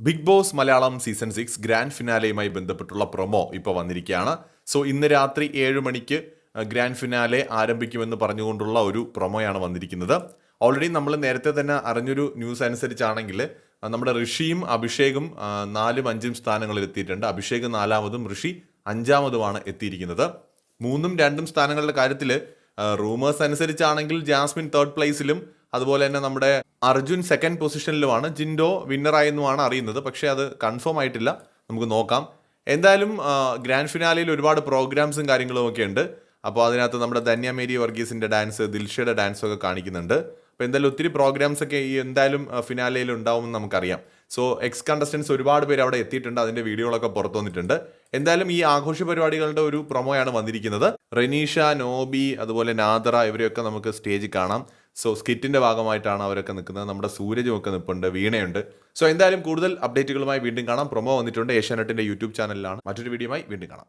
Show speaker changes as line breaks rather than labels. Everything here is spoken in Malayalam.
Bigg Boss Malayalam season six grand ഫിനാലെയുമായി ബന്ധപ്പെട്ടുള്ള പ്രൊമോ ഇപ്പോൾ വന്നിരിക്കുകയാണ്. സോ ഇന്ന് രാത്രി ഏഴ് മണിക്ക് ഗ്രാൻഡ് ഫിനാലെ ആരംഭിക്കുമെന്ന് പറഞ്ഞുകൊണ്ടുള്ള ഒരു പ്രൊമോയാണ് വന്നിരിക്കുന്നത്. ഓൾറെഡി നമ്മൾ നേരത്തെ തന്നെ അറിഞ്ഞൊരു ന്യൂസ് അനുസരിച്ചാണെങ്കിൽ നമ്മുടെ ഋഷിയും അഭിഷേകും നാലും അഞ്ചും സ്ഥാനങ്ങളിൽ എത്തിയിട്ടുണ്ട്. അഭിഷേക് നാലാമതും ഋഷി അഞ്ചാമതുമാണ് എത്തിയിരിക്കുന്നത്. മൂന്നും രണ്ടും സ്ഥാനങ്ങളുടെ കാര്യത്തിൽ റൂമേഴ്സ് അനുസരിച്ചാണെങ്കിൽ ജാസ്മിൻ തേർഡ് പ്ലേസിലും അതുപോലെ തന്നെ നമ്മുടെ അർജുൻ സെക്കൻഡ് പൊസിഷനിലുമാണ് ജിൻഡോ വിന്നറായെന്നുമാണ് അറിയുന്നത്. പക്ഷേ അത് കൺഫേം ആയിട്ടില്ല. നമുക്ക് നോക്കാം. എന്തായാലും ഗ്രാൻഡ് ഫിനാലിയിൽ ഒരുപാട് പ്രോഗ്രാംസും കാര്യങ്ങളും ഒക്കെ ഉണ്ട്. അപ്പോൾ അതിനകത്ത് നമ്മുടെ ധന്യ മേരി വർഗീസിന്റെ ഡാൻസ് ദിൽഷയുടെ ഡാൻസും ഒക്കെ കാണിക്കുന്നുണ്ട്. അപ്പോൾ എന്തായാലും ഒത്തിരി പ്രോഗ്രാംസ് ഒക്കെ ഈ എന്തായാലും ഫിനാലയിൽ ഉണ്ടാവുമെന്ന് നമുക്കറിയാം. സോ എക്സ് കണ്ടസ്റ്റൻസ് ഒരുപാട് പേര് അവിടെ എത്തിയിട്ടുണ്ട്. അതിന്റെ വീഡിയോകളൊക്കെ പുറത്തു വന്നിട്ടുണ്ട്. എന്തായാലും ഈ ആഘോഷ പരിപാടികളുടെ ഒരു പ്രൊമോയാണ് വന്നിരിക്കുന്നത്. റെനീഷ നോബി അതുപോലെ നാദറ ഇവരെയൊക്കെ നമുക്ക് സ്റ്റേജിൽ കാണാം. സോ സ്കിറ്റിന്റെ ഭാഗമായിട്ടാണ് അവരൊക്കെ നിൽക്കുന്നത്. നമ്മുടെ സൂരജും ഒക്കെ നിൽപ്പുണ്ട് വീണയുണ്ട്. സോ എന്തായാലും കൂടുതൽ അപ്ഡേറ്റുകളുമായി വീണ്ടും കാണാം. പ്രൊമോ വന്നിട്ടുണ്ട്. ഏഷ്യാനെറ്റിന്റെ യൂട്യൂബ് ചാനലിലാണ് മറ്റൊരു വീഡിയോയുമായി വീണ്ടും കാണാം.